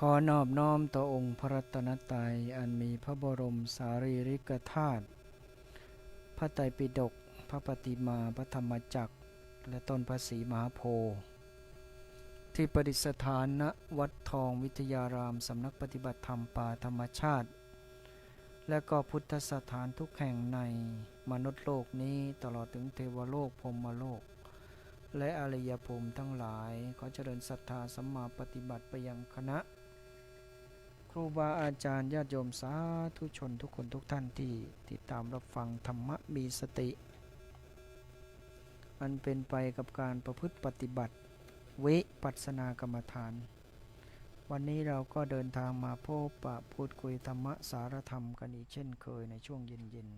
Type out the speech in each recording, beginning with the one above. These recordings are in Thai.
ขอนอบน้อมต่อองค์พระรัตนตรัยอันมีพระบรมสารีริกธาตุพระไตรปิฎกพระปฏิมาพระธรรมจักร และต้นพระศรีมหาโพธิ์ที่ประดิษฐานณวัดทองวิทยาราม สำนักปฏิบัติธรรมป่าธรรมชาติ และก็พุทธสถานทุกแห่งในมนุษย์โลกนี้ตลอดถึงเทวโลกพรมโลก และอริยภูมิทั้งหลายขอเจริญศรัทธาสัมมาปฏิบัติไปยังคณะ รูบาอาจารย์ญาติโยมสาธุชนทุกคนทุกท่านที่ติดตามรับฟังธรรมะมีสติ อันเป็นไปกับการประพฤติปฏิบัติวิปัสสนากรรมฐาน วันนี้เราก็เดินทางมาพบปะพูดคุยธรรมะสารธรรมกันอีกเช่นเคยในช่วงเย็น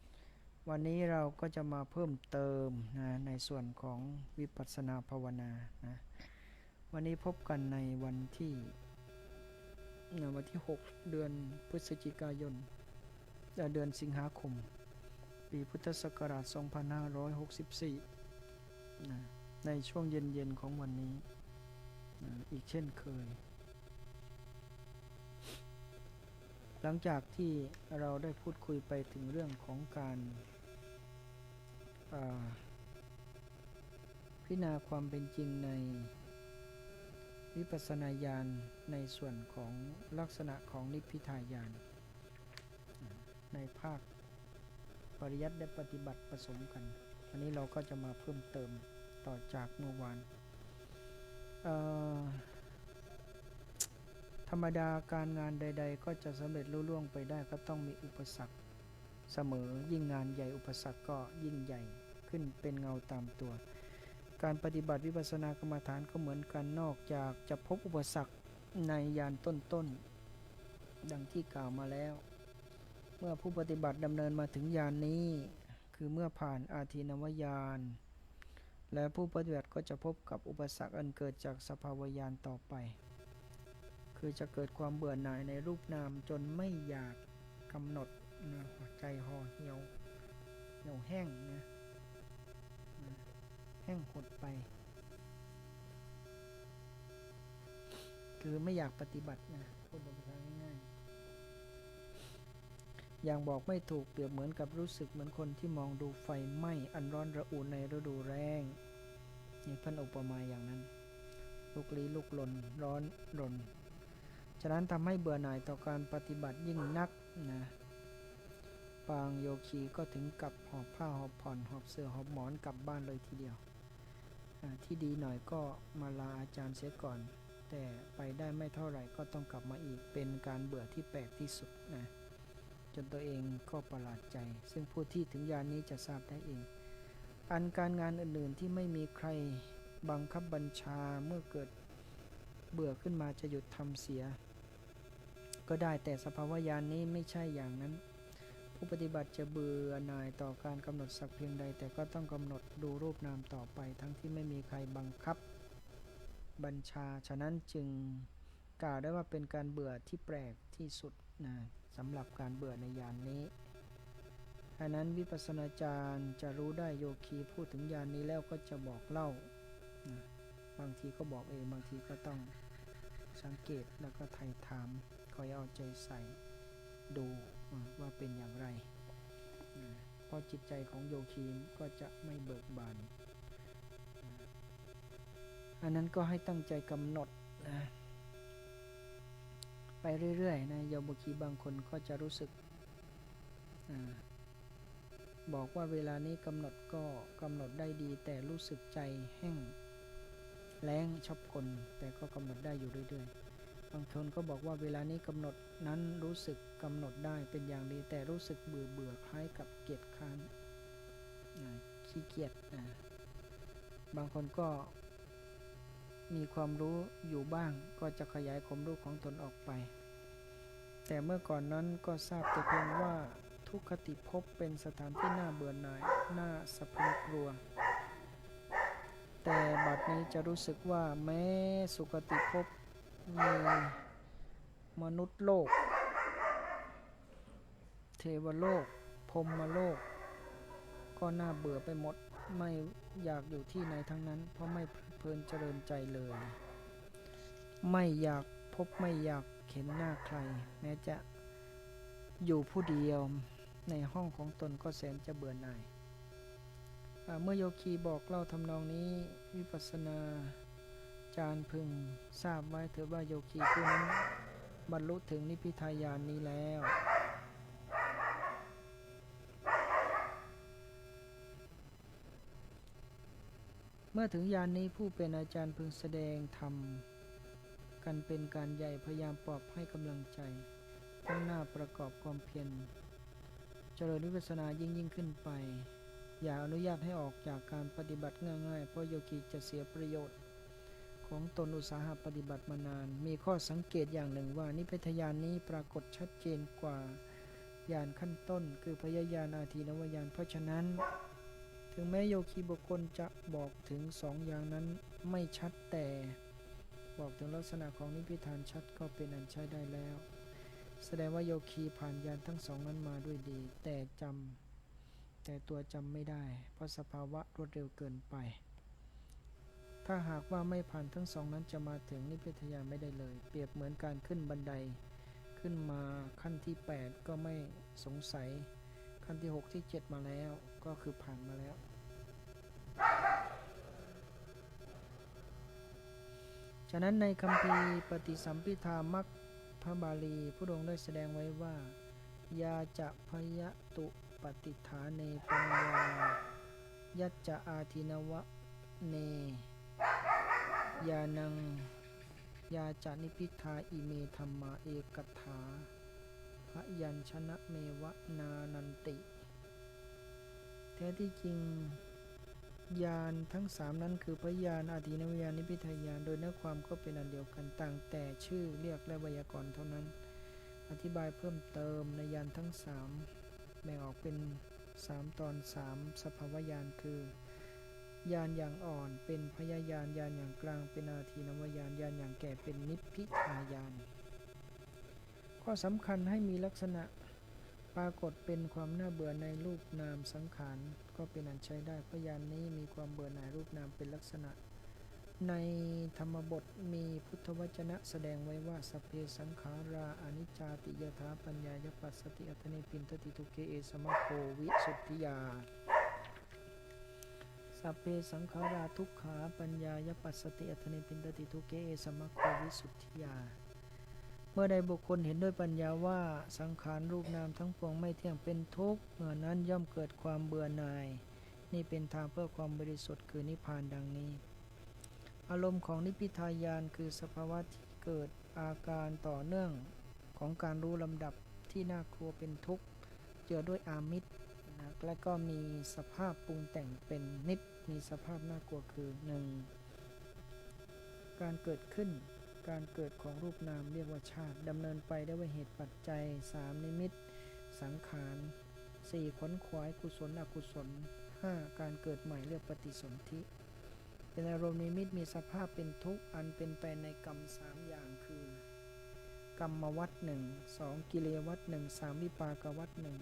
ๆ วันนี้เราก็จะมาเพิ่มเติมนะในส่วนของวิปัสสนาภาวนานะวันนี้พบกันในวันที่ นะวันที่ 6 เดือนพฤศจิกายนเดือนสิงหาคม ปีพุทธศักราช 2564นะในช่วงเย็นๆของวันนี้นะอีกเช่นเคย หลังจากที่เราได้พูดคุยไปถึงเรื่องของการาพิจารณาความเป็นจริงใน วิปัสนาญาณในส่วนของลักษณะของนิพพิทายานในภาคปริยัติและปฏิบัติผสมกัน อันนี้เราก็จะมาเพิ่มเติมต่อจากเมื่อวานธรรมดาการงานใด ๆ ก็จะสำเร็จลุล่วงไปได้ก็ต้องมีอุปสรรคเสมอยิ่งงานใหญ่อุปสรรคก็ยิ่งใหญ่ขึ้นเป็นเงาตามตัว การปฏิบัติวิปัสสนากรรมฐานก็เหมือนกันนอกจากจะพบอุปสรรคในยานต้นๆ ดังที่กล่าวมาแล้ว เมื่อผู้ปฏิบัติดำเนินมาถึงยานนี้ คือเมื่อผ่านอาทีนวญาณและผู้ปฏิบัติก็จะพบกับอุปสรรคอันเกิดจากสภาวยานต่อไป คือจะเกิดความเบื่อหน่ายในรูปนามจนไม่อยากกำหนดนะใจห่อเหี่ยวเหี่ยวแห้งนะ แห้งหดไป คือไม่อยากปฏิบัตินะพูดภาษาง่ายๆอย่างบอกไม่ถูกเปรียบเหมือนกับรู้สึกเหมือนคนที่มองดูไฟไหม้อันร้อนระอุในฤดูแรงนี่พันอุปมาอย่างนั้น ลุกลี้ลุกลนร้อนรน ฉะนั้นทำให้เบื่อหน่ายต่อการปฏิบัติยิ่งนักนะบางโยคีก็ถึงกับหอบผ้าหอบผ่อนหอบเสื้อหอบหมอนกลับบ้านเลยทีเดียว ที่ดีหน่อยก็มาลาอาจารย์เสียก่อน แต่ไปได้ไม่เท่าไหร่ก็ต้องกลับมาอีกเป็นการเบื่อที่แปลกที่สุดนะจนตัวเองก็ประหลาดใจ ซึ่งผู้ที่ถึงยานนี้จะทราบได้เอง อันการงานอื่นๆที่ไม่มีใครบังคับบัญชาเมื่อเกิดเบื่อขึ้นมาจะหยุดทำเสีย ก็ได้แต่สภาวะยานนี้ไม่ใช่อย่างนั้น ผู้ปฏิบัติจะเบื่อหน่ายต่อการกำหนดสักเพียงใด แต่ก็ต้องกำหนดดูรูปนามต่อไป ทั้งที่ไม่มีใครบังคับ บัญชา ฉะนั้นจึงกล่าวได้ว่าเป็นการเบื่อที่แปลกที่สุดนะสำหรับการเบื่อในยานนี้อันนั้นวิปัสสนาจารย์จะรู้ได้โยคีพูดถึงยานนี้แล้วก็จะบอกเล่านะบางทีก็บอกเองบางทีก็ต้องสังเกตแล้วก็ไถ่ถามคอยเอาใจใส่ดู ว่าเป็นอย่างไรเพราะจิตใจของโยคีก็จะไม่เบิกบาน อันนั้นก็ให้ตั้งใจกำหนดนะไปเรื่อยๆนะโยมคีบางคนก็จะรู้สึกอบอกว่าเวลานี้กำหนดก็กำหนดได้ดี แต่รู้สึกใจแห้งแล้งชอบคนแต่ก็กำหนดได้อยู่เรื่อยๆางคนก็บอกว่าเวลานี้กำหนดนั้นรู้สึกกำหนดได้เป็นอย่างดี แต่รู้สึกเบื่อเบื่อคล้ายกับเกียจค้านขี้เกียจบางคนก็มีความรู้อยู่บ้าง ก็จะขยายความรู้ของตนออกไป แต่เมื่อก่อนนั้นก็ทราบแต่เพียงว่าทุกขติภพเป็นสถานที่น่าเบื่อหน่ายน่าสะพรึงกลัว แต่บัดนี้จะรู้สึกว่าแม้สุคติภพ มีมนุษย์โลก เทวโลกพรหมโลก ก็น่าเบื่อไปหมด ไม่อยากอยู่ที่ไหนทั้งนั้น เพราะไม่เพลินเจริญใจเลย ไม่อยากพบไม่อยากเห็นหน้าใคร แม้จะอยู่ผู้เดียวในห้องของตนก็แสนจะเบื่อหน่ายเมื่อโยคีบอกเล่าทำนองนี้วิปัสสนา จารย์พึงทราบไว้เถอะว่าโยคีผู้นั้นบรรลุถึงนิพพิทายานนี้แล้ว เมื่อถึงยานนี้ผู้เป็นอาจารย์พึงแสดงธรรมกันเป็นการใหญ่พยายามปลอบให้กำลังใจตั้งหน้าประกอบความเพียรเจริญวิปัสสนายิ่งยิ่งขึ้นไป อย่าอนุญาตให้ออกจากการปฏิบัติง่ายๆ เพราะโยคีจะเสียประโยชน์ ของตนอุตสาหะปฏิบัติมานาน มีข้อสังเกตอย่างหนึ่งว่านิพพยานนี้ปรากฏชัดเจนกว่ายานขั้นต้น คือพยายานอาทีนวายานเพราะฉะนั้น ถึงแม้โยคีบุคคลจะบอกถึงสองอย่างนั้นไม่ชัดแต่ บอกถึงลักษณะของนิพพิทานชัดก็เป็นอันใช้ได้แล้ว แสดงว่าโยคีผ่านยานทั้งสองนั้นมาด้วยดี แต่จำแต่ตัวจำไม่ได้ เพราะสภาวะรวดเร็วเกินไป ถ้าหากว่าไม่ผ่านทั้งสองนั้นจะมาถึงนิพพิทยาไม่ได้เลย เปรียบเหมือนการขึ้นบันได ขึ้นมาขั้นที่ 8 ก็ไม่สงสัย ขั้นที่ 6 ที่ 7 มาแล้ว ก็คือผ่านมาแล้ว ฉะนั้นในคัมภีร์ปฏิสัมพิธามัคพระบาลีพระองได้แสดงไว้ว่า ยาจะพยตุปฏิฐานเนปัญญายัจจะอาทินวะเน ยานัง ยาจานิพิทาอิเมธรรมาเอกถาพระยัญชนะเมวะนานันติ แท้ที่จริงยานทั้งสามนั้นคือพยานอาทินวิญาณนิพิทายานโดยเนื้อความก็เป็นอันเดียวกันต่างแต่ชื่อเรียกและไวยากรณ์เท่านั้น อธิบายเพิ่มเติมในยานทั้งสามแบ่งออกเป็นสามตอนสามสภาวยานคือ ยานอย่างอ่อนเป็นพยายานยานอย่างกลางเป็นอาทีนวายานยานอย่างแก่เป็นนิพพิทายาน ข้อสำคัญให้มีลักษณะปรากฏเป็นความน่าเบื่อในรูปนามสังขารก็เป็นอันใช้ได้พยานนี้มีความเบื่อหน่ายรูปนามเป็นลักษณะ ในธรรมบทมีพุทธวจนะแสดงไว้ว่าสเพสังขาราอนิจจาติยถาปัญญายปัสสติอัตเนปินทติทุเกเอสมะโควิสุทธิยา สัพเพสังขาราทุกขาปัญญายปัสสติอัตเนปินตติทุเกเอสมะโควิสุทธิยา เมื่อใดบุคคลเห็นด้วยปัญญาว่าสังขารรูปนามทั้งปวงไม่เที่ยงเป็นทุกข์เมื่อนั้นย่อมเกิดความเบื่อหน่าย นี่เป็นทางเพื่อความบริสุทธิ์คือนิพพานดังนี้ อารมณ์ของนิพพิทายานคือสภาวะที่เกิดอาการต่อเนื่องของการรู้ลำดับที่น่ากลัวเป็นทุกข์เจือด้วยอามิตร นะและก็มีสภาพปรุงแต่งเป็นนิด มีสภาพน่ากลัวคือหนึ่งการเกิดขึ้น การเกิดของรูปนามเรียกว่าชาติดำเนินไปได้ว่าเหตุปัจจัย 3 นิมิต สังขาร 4 ขนขวายกุศลอกุศล 5 การเกิดใหม่เรียกปฏิสนธิ เป็นอารมณ์นิมิตมีสภาพเป็นทุกข์อันเป็นไปในกรรมสามอย่างคือกรรมวัฏหนึ่งสองกิเลวัฏหนึ่งสามวิปากวัฏหนึ่ง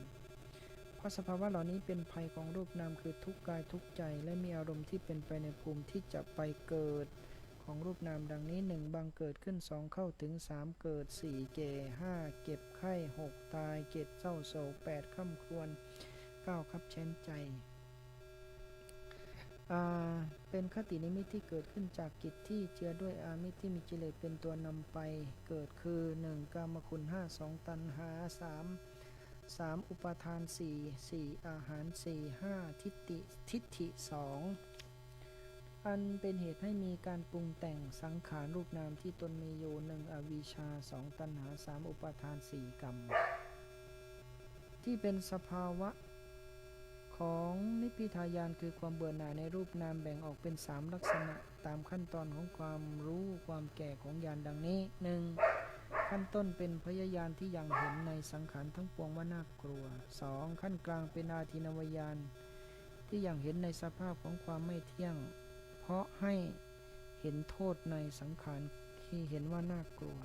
ราะสภาวะเหล่านี้เป็นภัยของรูปนามคือทุกกายทุกใจ และมีอารมณ์ที่เป็นไปในภูมิที่จะไปเกิดของรูปนามดังนี้หนึ่งบางเกิดขึ้นสองเข้าถึงสามเกิดสี่เก่ห้าเก็บไข้หกตายเจ็ดเศร้าโศกแปดข้าครวนเก้าคับแช้นใจ เป็นคตินิมิตที่เกิดขึ้นจากกิจที่เจือด้วยอามิตที่มีกิเลสเป็นตัวนำไป เกิดคือหนึ่งกามคุณห้าสองตันหาสาม สามอุปทานสี่สี่อาหารสี่ห้าทิฏฐิทิฏฐิสองอันเป็นเหตุให้มีการปรุงแต่งสังขารรูปนามที่ตนมีอยู่หนึ่งอวิชชาสองตัณหาสามอุปทานสี่กรรม ที่เป็นสภาวะของนิพพิทายานคือความเบื่อหน่ายในรูปนามแบ่งออกเป็นสามลักษณะตามขั้นตอนของความรู้ความแก่ของยานดังนี้หนึ่ง ขั้นต้นเป็นพยายานที่ยังเห็นในสังขารทั้งปวงว่าน่ากลัว 2. ขั้นกลางเป็นอาทินวายานที่ยังเห็นในสภาพของความไม่เที่ยง เพราะให้เห็นโทษในสังขารที่เห็นว่าน่ากลัว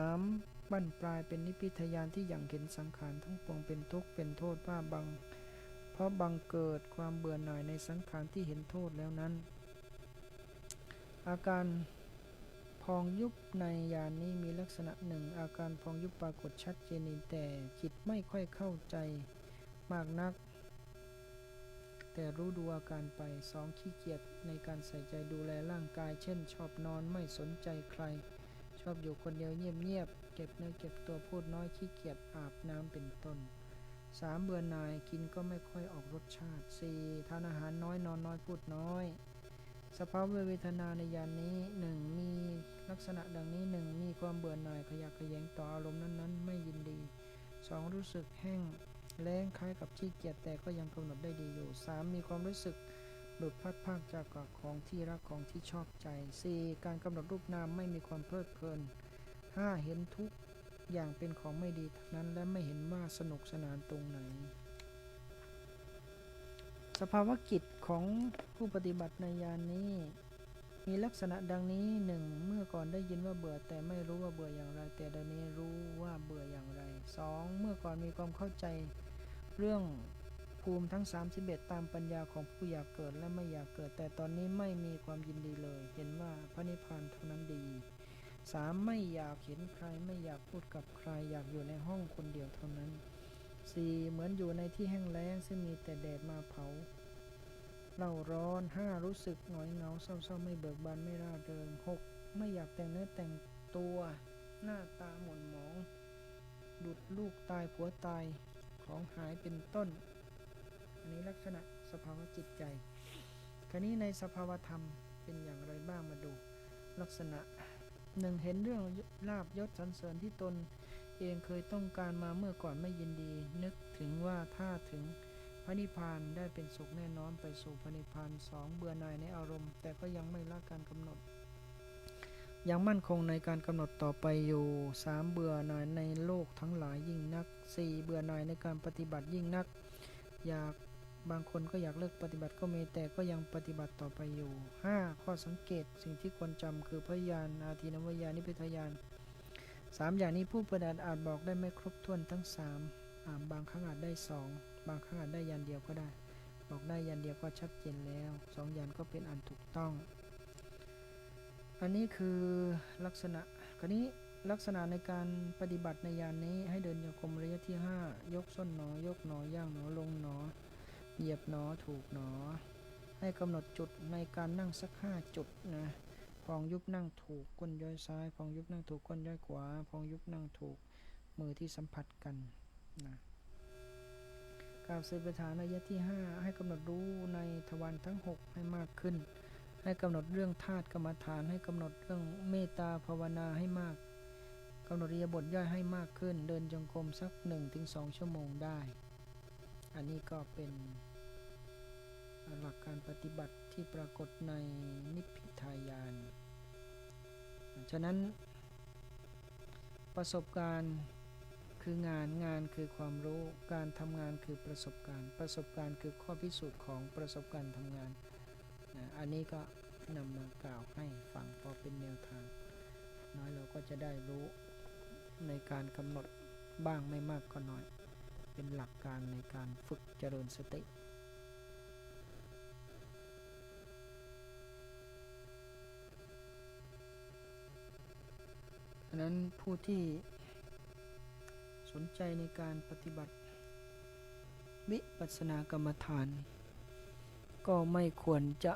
3. บั้นปลายเป็นนิพพิทยานที่ยังเห็นสังขารทั้งปวงเป็นทุกข์เป็นโทษว่าบัง เพราะบังเกิดความเบื่อหน่ายในสังขารที่เห็นโทษแล้วนั้น อาการ พองยุบในยานนี้มีลักษณะหนึ่ง อาการพองยุบปรากฏชัดเจนแต่จิตไม่ค่อยเข้าใจมากนัก แต่รู้ดูอาการไปสองขี้เกียจในการใส่ใจดูแลร่างกาย เช่น ชอบนอนไม่สนใจใคร ชอบอยู่คนเดียวเงียบๆเก็บเนื้อเก็บตัวพูดน้อยขี้เกียจอาบน้ำเป็นต้นสามเบื่อหน่ายกินก็ไม่ค่อยออกรสชาติสี่ทานอาหารน้อยนอนน้อยพูดน้อย สภาพเวทนาในยานนี้หนึ่งมีลักษณะดังนี้หนึ่งมีความเบื่อหน่ายขยักขยงต่ออารมณ์นั้นๆ ไม่ยินดีสองรู้สึกแห้งแล้งคล้ายกับขี้เกียจแต่ก็ยังกำหนดได้ดีอยู่สามมีความรู้สึกหลุดพัดภาคจากกับของที่รักของที่ชอบใจสี่การกำหนดรูปนามไม่มีความเพลิดเพลินห้าเห็นทุกอย่างเป็นของไม่ดีทั้งนั้นและไม่เห็นว่าสนุกสนานตรงไหน สภาวะกิจของผู้ปฏิบัติในยานนี้ มีลักษณะดังนี้หนึ่งเมื่อก่อนได้ยินว่าเบื่อแต่ไม่รู้ว่าเบื่ออย่างไร แต่เดี๋ยวนี้รู้ว่าเบื่ออย่างไรสองเมื่อก่อนมีความเข้าใจเรื่องภูมิทั้ง 31 ตามปัญญาของผู้อยากเกิดและไม่อยากเกิด แต่ตอนนี้ไม่มีความยินดีเลย เห็นว่าพระนิพพานเท่านั้นดีสามไม่อยากเห็นใครไม่อยากพูดกับใครอยากอยู่ในห้องคนเดียวเท่านั้น สี่เหมือนอยู่ในที่แห้งแล้งซึ่งมีแต่แดดมาเผาเล่าร้อนห้ารู้สึกหงอยเหงาเศร้าๆไม่เบิกบานไม่ร่าเริงหกไม่อยากแต่งเนื้อแต่งตัว หน้าตาหม่นหมอง ดุดลูกตายผัวตายของหายเป็นต้น อันนี้ลักษณะสภาวะจิตใจ คราวนี้ในสภาวธรรมเป็นอย่างไรบ้างมาดู ลักษณะหนึ่งเห็นเรื่องลาบยศสรรเสริญที่ตน เองเคยต้องการมาเมื่อก่อนไม่ยินดี นึกถึงว่าถ้าถึงพระนิพพานได้เป็นสุขแน่นอนไปสู่พระนิพพานสองเบื่อหน่ายในอารมณ์ แต่ก็ยังไม่ละการกำหนด ยังมั่นคงในการกำหนดต่อไปอยู่สามเบื่อหน่ายในโลกทั้งหลายยิ่งนักสี่เบื่อหน่ายในการปฏิบัติยิ่งนัก อยากบางคนก็อยากเลิกปฏิบัติก็มีแต่ก็ยังปฏิบัติต่อไปอยู่ 5. ข้อสังเกตสิ่งที่ควรจำคือพยานอาทินวญานิพิทยาน สามอย่างนี้ผู้ประดาอาจบอกได้ไม่ครบถ้วนทั้งสามบางครั้งอาจได้สองบางครั้งอาจได้ยันเดียวก็ได้ บอกได้ยันเดียวก็ชัดเจนแล้วสองยันก็เป็นอันถูกต้อง อันนี้คือลักษณะคราวนี้ลักษณะในการปฏิบัติในยานนี้ให้เดินโยกมระยะที่ 5 ยกส้นหนอ ยกหนอย่างหนอลงหนอ เหยียบหนอถูกหนอ ให้กำหนดจุดในการนั่งสักห้าจุดนะ พองยุบนั่งถูกก้นย้อยซ้าย พองยุบนั่งถูกก้นย้อยขวา พองยุบนั่งถูกมือที่สัมผัสกันนะกล่าวเสปฐานระยะที่ 5 ให้กำหนดรู้ในทวารทั้ง 6 ให้มากขึ้น ให้กำหนดเรื่องธาตุกรรมฐาน ให้กำหนดเรื่องเมตตาภาวนาให้มากกำหนดริยบทย่อยให้มากขึ้น เดินจงกรมสัก 1-2 ชั่วโมงได้ อันนี้ก็เป็นหลักการปฏิบัติ ที่ปรากฏในนิพพิทายาน ฉะนั้นประสบการณ์คืองานงานคือความรู้การทำงานคือประสบการณ์ ประสบการณ์คือข้อพิสูจน์ของประสบการณ์ทำงาน อันนี้ก็นำมากล่าวให้ฟังพอเป็นแนวทาง น้อยเราก็จะได้รู้ในการกำหนดบ้างไม่มากก็น้อย เป็นหลักการในการฝึกเจริญสติ นั้นผู้ที่สนใจในการปฏิบัติวิปัสสนากรรมฐาน ก็ไม่ควรจะ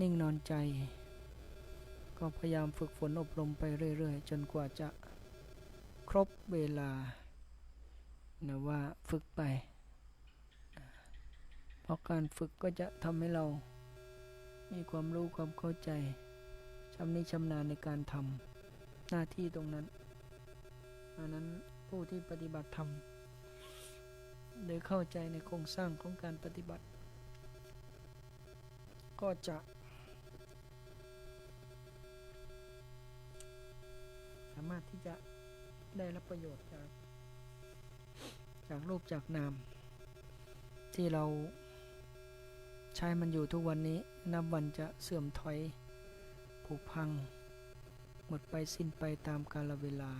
นิ่งนอนใจ ก็พยายามฝึกฝนอบรมไปเรื่อย ๆ จนกว่าจะครบเวลานะว่าฝึกไป เพราะการฝึกก็จะทำให้เรามีความรู้ความเข้าใจชำนิชำนาญในการทำ หน้าที่ตรงนั้นดังนั้นผู้ที่ปฏิบัติธรรมโดยเข้าใจในโครงสร้างของการปฏิบัติ ก็จะสามารถที่จะได้รับประโยชน์จาก จากรูปจากนาม ที่เราใช้มันอยู่ทุกวันนี้ นับวันจะเสื่อมถอยผุพัง มดไปสิ้นไปตามกาลเวลา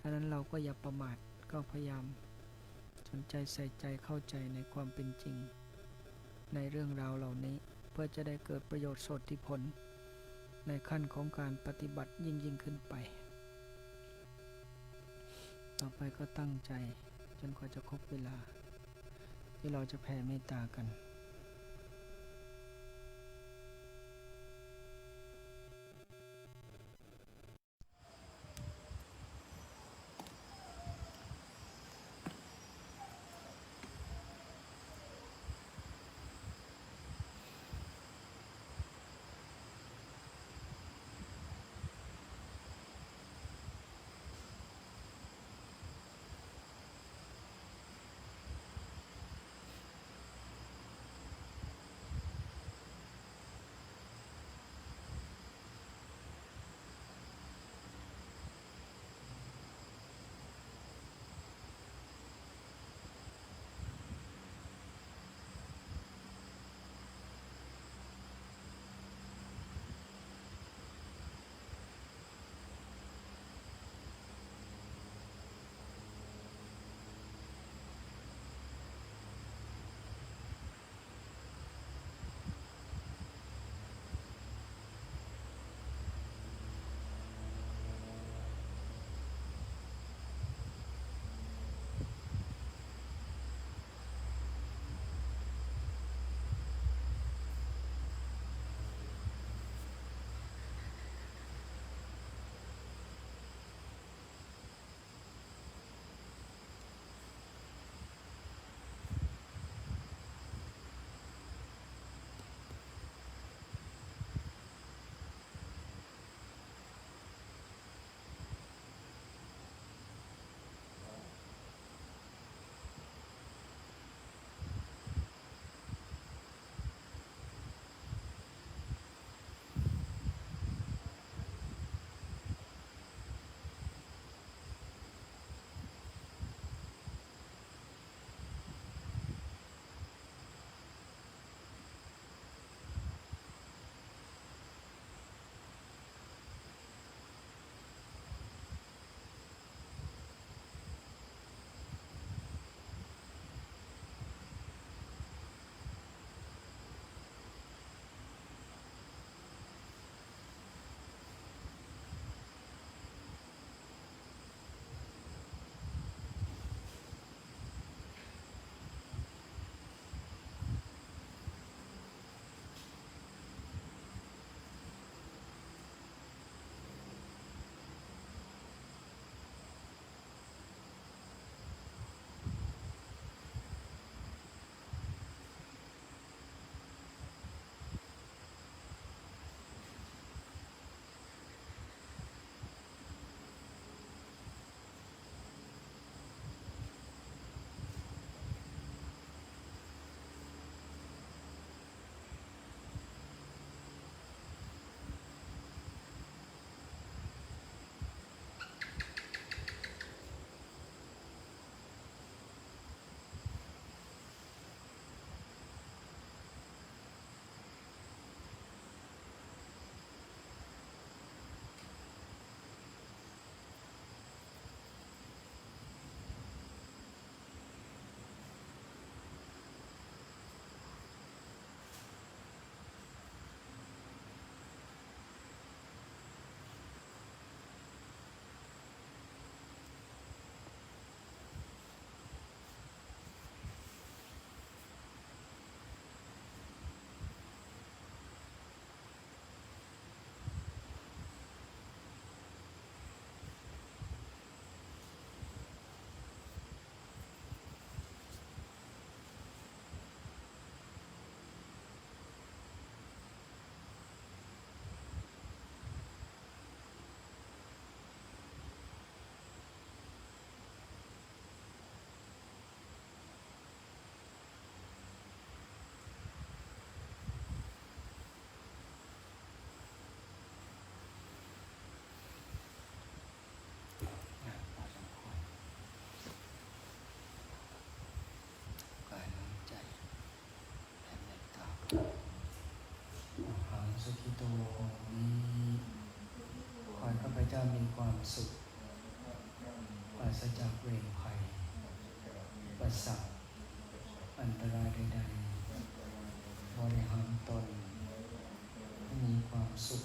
ดังนั้นเราก็อย่าประมาทก็พยายาม สนใจใส่ใจเข้าใจในความเป็นจริง ในเรื่องราวเหล่านี้เพื่อจะได้เกิดประโยชน์สดที่ผล ในขั้นของการปฏิบัติยิ่งยิ่งขึ้นไป ต่อไปก็ตั้งใจจนกว่าจะครบเวลา ที่เราจะแผ่เมตตากัน หังสุขิโตโหมิขอให้ข้าพเจ้ามีความสุขปราศจากเวรภัยประสักอันตรายใดๆบริหารตนให้มีความสุข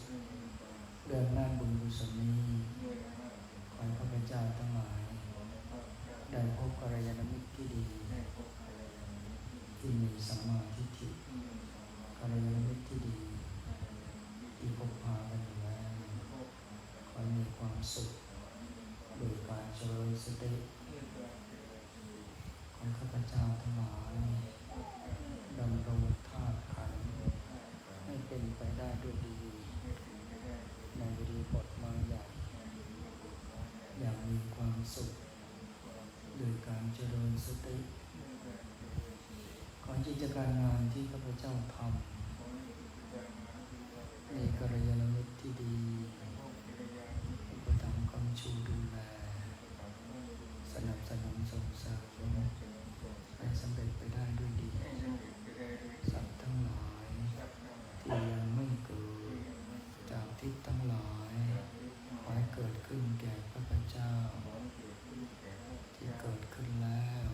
เดินหน้าบุญบุญสมีขอให้ข้าพเจ้าทั้งหลายได้พบกัลยาณมิตรที่ดี ฏฐิกัลยาณมิตรที่ดีที่พบพากันอยู่แล้วขอให้มีความสุขโดยการเจริญสติของข้าพเจ้าทั้งหลายดำรงธาตุขันให้เป็นไปได้ด้วยดี ในบริบทมาใหญ่อย่างมีความสุข โดยการเจริญสติ ขอกิจการงานที่ข้าพเจ้าทำมีกระยาณมิตรที่ดีอุปถัมภ์กำชูดูแล สนับสนุนส่งเสริมให้สำเร็จไปได้ด้วยดี สัตว์ทั้งหลายที่ยังไม่เกิด จากทิศทั้งหลายขอให้เกิดขึ้นแก่ข้าพเจ้า ที่เกิดขึ้นแล้ว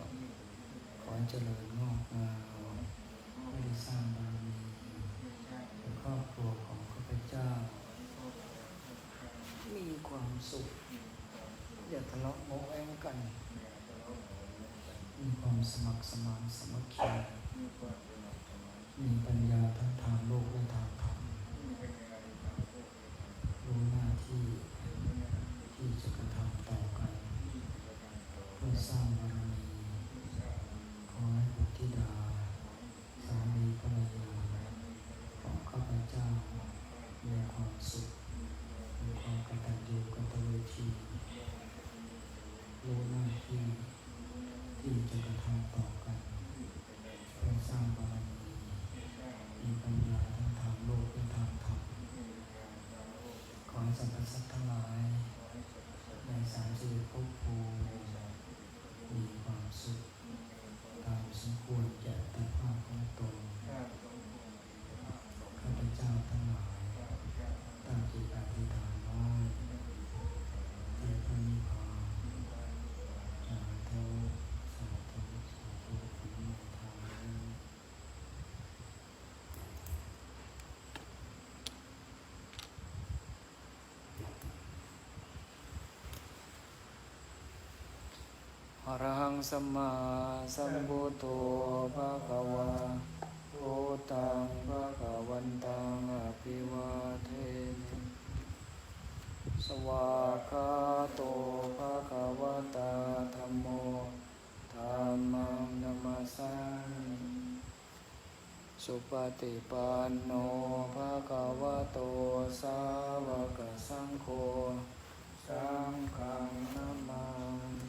ขอให้เจริญงอกงามไม่ได้สร้างบารมีในครอบครัวของข้าพเจ้า มีความ สุข อย่าทะเลาะโมแองกัน มีความสมัครสมานสมัคคีมีปัญญาทั้งทางโลกและทางธรรม รู้หน้าที่ที่จะกระทำต่อกัน เพื่อสร้างบารมีขอให้บุตรธิดา สามีภรรยาของข้าพเจ้า มีความสุข มีความกตัญญูกตเวที รู้หน้าที่ที่จะกระทำต่อกัน เพื่อสร้างบารมี มีปัญญาทั้งทางโลกและทางธรรม ขอให้สรรพสัตว์ทั้งหลาย ในสามชีวิตภพภูมิมีความสุขตา มควรแก่แต่ภาพของตนข้าพเจ้าทั้งหลายตั้งจิตอธิษฐานไว้ที่พระนิพพานสาธุสาธุสาธุอนุโมทนา อรหังสัมมาสัมพุทโธภะคะวะโอตังภะคะวันตังอภิวาเทมิสวากาโตภะคะวะตาธัมโมธัมมังนัมสสามิสุปฏิปันโนภะคะวะโตสาวกสังโฆสังฆังนามามิ